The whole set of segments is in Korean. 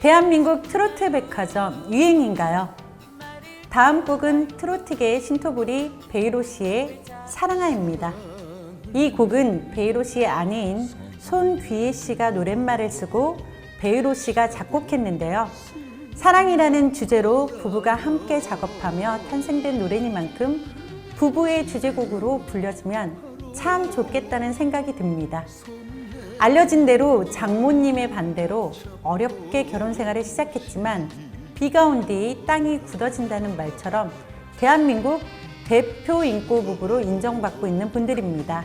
대한민국 트로트 백화점 유행인가요? 다음 곡은 트로트계의 신토부리 베이로 씨의 사랑아입니다. 이 곡은 베이로 씨의 아내인 손귀혜 씨가 노랫말을 쓰고 베이로 씨가 작곡했는데요. 사랑이라는 주제로 부부가 함께 작업하며 탄생된 노래니만큼 부부의 주제곡으로 불려지면 참 좋겠다는 생각이 듭니다. 알려진 대로 장모님의 반대로 어렵게 결혼 생활을 시작했지만 비가 온 뒤 땅이 굳어진다는 말처럼 대한민국 대표 인꼬 부부로 인정받고 있는 분들입니다.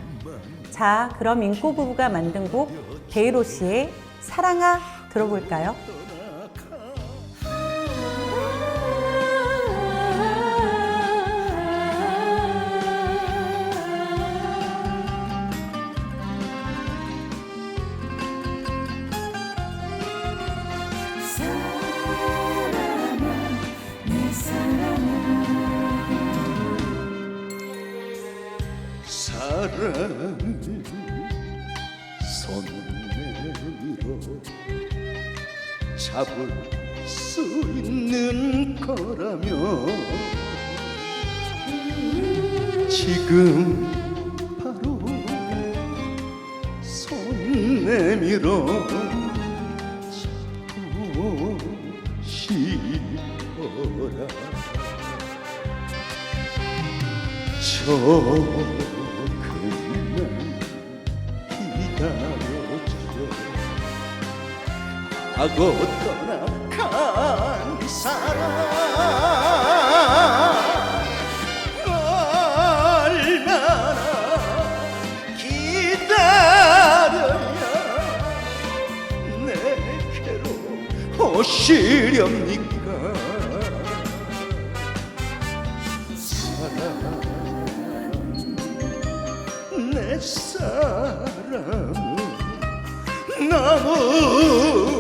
자, 그럼 인꼬 부부가 만든 곡 베이로 씨의 사랑아 들어볼까요? 사랑이 손 내밀어 잡을 수 있는 거라면 지금 바로 손 내밀어 잡고 싶어라. 저 하고 떠나간 사람 얼마나 기다려야 내게로 오시렵니까. 내 사랑은 너무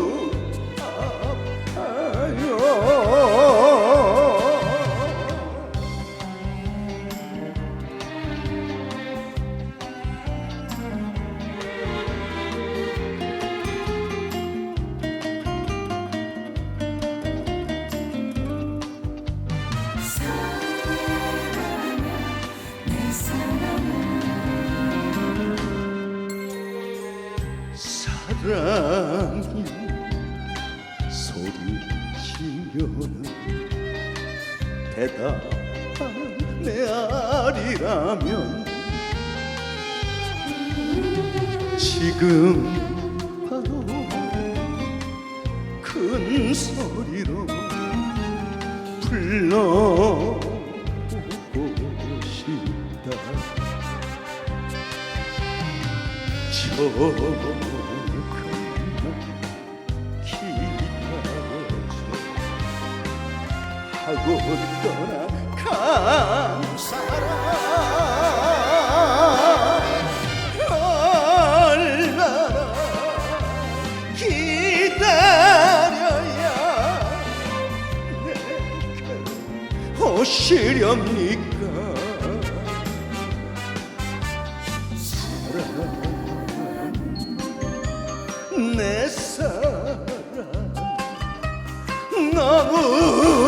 사랑이 소리치면 대답한 내 아리라면 지금 바로 큰 소리로 불러보고 싶다. 조 하고 떠나간 사람 얼마나 기다려야 내게로 오시렵니까 내 사랑 아파요. 너무 너무